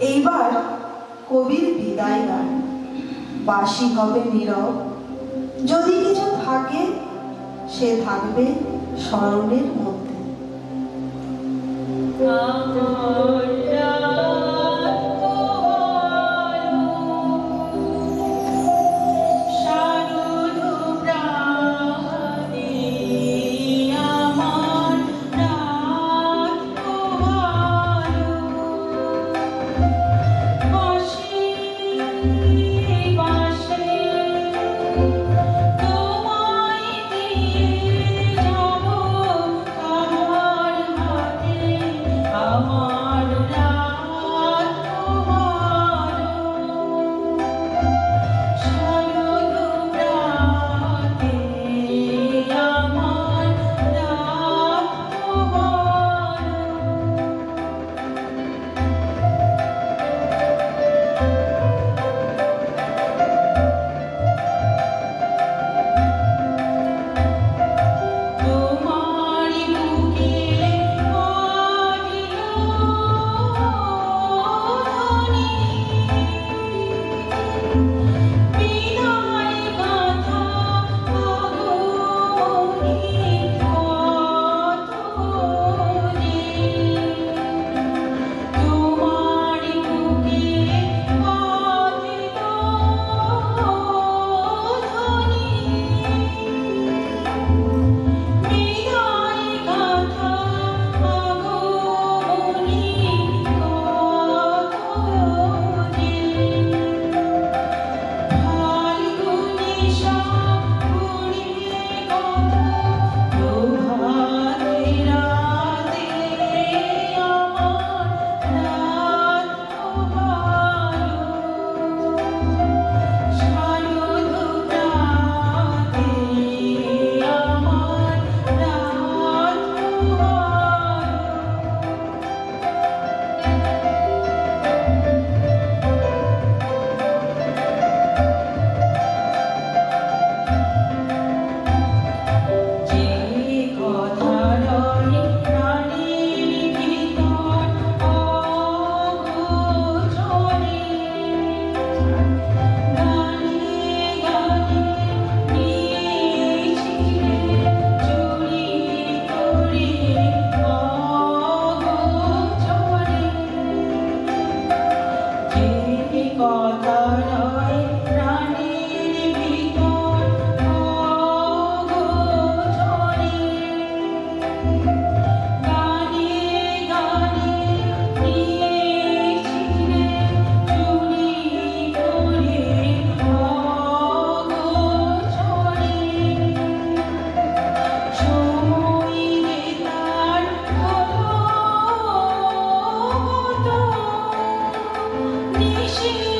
এইবার কবির বিদায় গান বাসি হবে নীরব? যদি কিছু থাকে সে থাকবে স্মরণের মধ্যে। Thank you.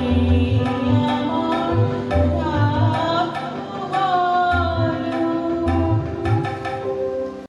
you.